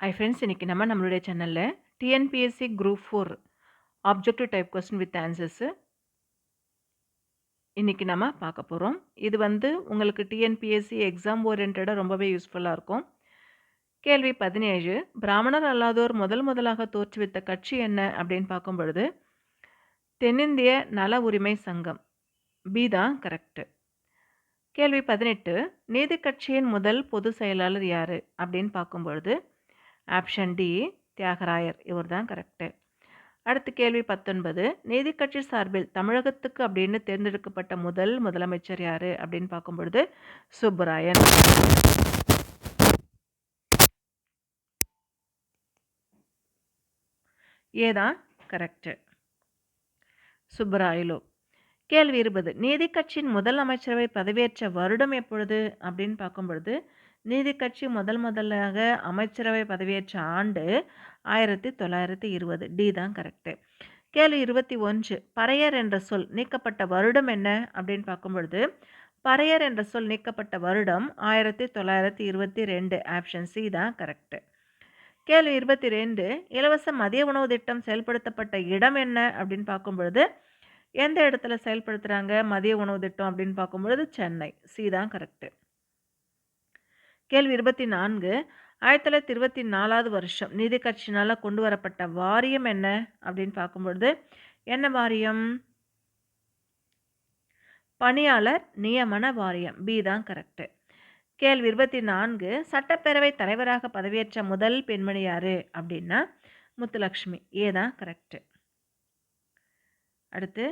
ஐ friends இன்றைக்கி நம்ம நம்மளுடைய சேனலில் TNPSC group four objective type question with answers இன்றைக்கி நம்ம பார்க்க போகிறோம் இது வந்து உங்களுக்கு டிஎன்பிஎஸ்சி எக்ஸாம் ஓரியன்டாக ரொம்பவே யூஸ்ஃபுல்லாக இருக்கும். கேள்வி பதினேழு பிராமணர் அல்லாதோர் முதல் முதலாக தோற்றுவித்த கட்சி என்ன அப்படின்னு பார்க்கும் பொழுது தென்னிந்திய நல உரிமை சங்கம் பி தான் கரெக்டு கேள்வி பதினெட்டு நீதி கட்சியின் முதல் பொது செயலாளர் யார் அப்படின்னு பார்க்கும் பொழுது ஆப்ஷன் டி தியாகராயர். இவர் தான் கரெக்டு அடுத்த கேள்வி பத்தொன்பது. நீதி கட்சி சார்பில் தமிழகத்துக்கு அப்படின்னு தேர்ந்தெடுக்கப்பட்ட முதல் முதலமைச்சர் யார் அப்படின்னு பார்க்கும் பொழுது சுப்பராயன் ஏதான் கரெக்டு சுப்பராயலு. கேள்வி இருபது. நீதி கட்சியின் முதல் அமைச்சரவை பதவியேற்ற வருடம் எப்பொழுது அப்படின்னு பார்க்கும் பொழுது நீதி கட்சி முதல் முதலாக அமைச்சரவை பதவியேற்ற ஆண்டு ஆயிரத்தி தொள்ளாயிரத்தி இருபது. டி தான் கரெக்டு கேள்வி இருபத்தி ஒன்று. பறையர் என்ற சொல் நீக்கப்பட்ட வருடம் என்ன அப்படின்னு பார்க்கும் பொழுது பறையர் என்ற சொல் நீக்கப்பட்ட வருடம் ஆயிரத்தி தொள்ளாயிரத்தி இருபத்தி ரெண்டு. ஆப்ஷன் சி தான் கரெக்டு கேள்வி இருபத்தி ரெண்டு. இலவச மதிய உணவு திட்டம் செயல்படுத்தப்பட்ட இடம் என்ன அப்படின்னு பார்க்கும் பொழுது எந்த இடத்துல செயல்படுத்துகிறாங்க மதிய உணவு திட்டம் அப்படின்னு பார்க்கும் பொழுது சென்னை. சி தான் கரெக்டு கேள்வி இருபத்தி நான்கு ஆயிரத்தி தொள்ளாயிரத்தி இருபத்தி நாலாவது வருஷம் நீதி கட்சினால் கொண்டு வரப்பட்ட வாரியம் என்ன? அப்படின்னு பார்க்கும்பொழுது என்ன வாரியம்? பணியாளர் நியமன வாரியம். பி தான் கரெக்டு கேள்வி இருபத்தி நான்கு சட்டப்பேரவை தலைவராக பதவியேற்ற முதல் பெண்மணி யார்? அப்படின்னா முத்துலக்ஷ்மி ஏ தான் கரெக்டு அடுத்து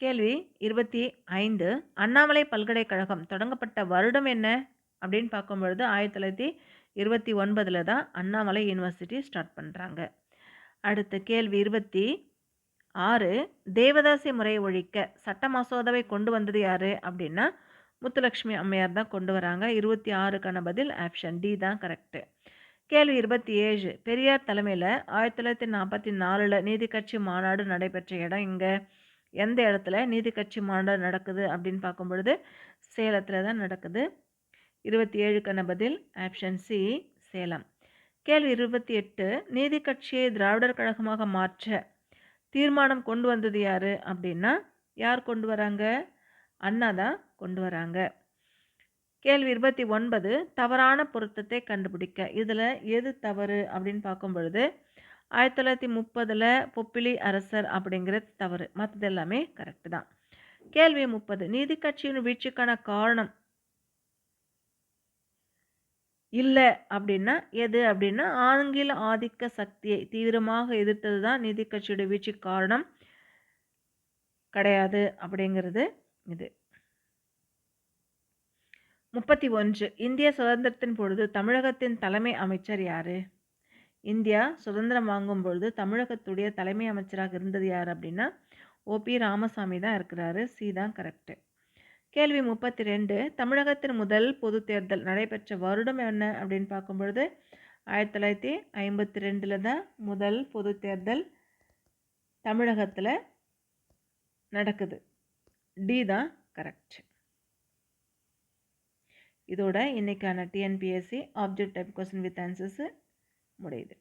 கேள்வி இருபத்தி ஐந்து. அண்ணாமலை பல்கலைக்கழகம் தொடங்கப்பட்ட வருடம் என்ன? அப்படின்னு பார்க்கும்பொழுது ஆயிரத்தி தொள்ளாயிரத்தி இருபத்தி ஒன்பதில் தான் அண்ணாமலை யூனிவர்சிட்டி ஸ்டார்ட் பண்ணுறாங்க அடுத்த கேள்வி இருபத்தி ஆறு தேவதாசி முறையை ஒழிக்க சட்ட மசோதாவை கொண்டு வந்தது யார்? அப்படின்னா முத்துலக்ஷ்மி அம்மையார் தான் கொண்டு வராங்க. இருபத்தி ஆறுக்கான பதில் ஆப்ஷன் டி தான் கரெக்டு கேள்வி இருபத்தி ஏழு பெரியார் தலைமையில் ஆயிரத்தி தொள்ளாயிரத்தி நாற்பத்தி நாலில் நீதி கட்சி மாநாடு நடைபெற்ற இடம் இங்கே எந்த இடத்துல நீதி கட்சி மாநாடு நடக்குது அப்படின்னு பார்க்கும் பொழுது சேலத்தில் தான் நடக்குது. இருபத்தி ஏழுக்கான பதில் ஆப்ஷன் சி சேலம். கேள்வி இருபத்தி எட்டு நீதி கட்சியை திராவிடர் கழகமாக மாற்ற தீர்மானம் கொண்டு வந்தது யார் அப்படின்னா யார் கொண்டு வராங்க? அண்ணா தான் கொண்டு வராங்க. கேள்வி இருபத்தி ஒன்பது தவறான பொருத்தத்தை கண்டுபிடிக்க. இதில் எது தவறு அப்படின்னு பார்க்கும் பொழுது ஆயிரத்தி தொள்ளாயிரத்தி முப்பதில் பொப்பிலி அரசர் அப்படிங்கிறது தவறு. மற்றது எல்லாமே கரெக்டு தான். கேள்வி முப்பது நீதி கட்சியின் வீழ்ச்சிக்கான காரணம் இல்லை அப்படின்னா எது? அப்படின்னா ஆங்கில ஆதிக்க சக்தியை தீவிரமாக எதிர்த்தது தான் நீதி கட்சியோட வீழ்ச்சி காரணம். கிடையாது அப்படிங்கிறது இது. முப்பத்தி ஒன்று. இந்திய சுதந்திரத்தின் பொழுது தமிழகத்தின் தலைமை அமைச்சர் யார்? இந்தியா சுதந்திரம் வாங்கும் பொழுது தமிழகத்துடைய தலைமை அமைச்சராக இருந்தது யார் அப்படின்னா ஓபி ராமசாமி தான் இருக்கிறாரு. சி தான் கரெக்டு கேள்வி முப்பத்தி ரெண்டு தமிழகத்தின் முதல் பொது தேர்தல் நடைபெற்ற வருடம் என்ன அப்படின்னு பார்க்கும் பொழுது ஆயிரத்தி தொள்ளாயிரத்தி ஐம்பத்தி ரெண்டில் தான் முதல் பொது தேர்தல் தமிழகத்தில் நடக்குது. டி தான் கரெக்ட் இதோட இன்றைக்கான TNPSC object type question with answers முடியுது.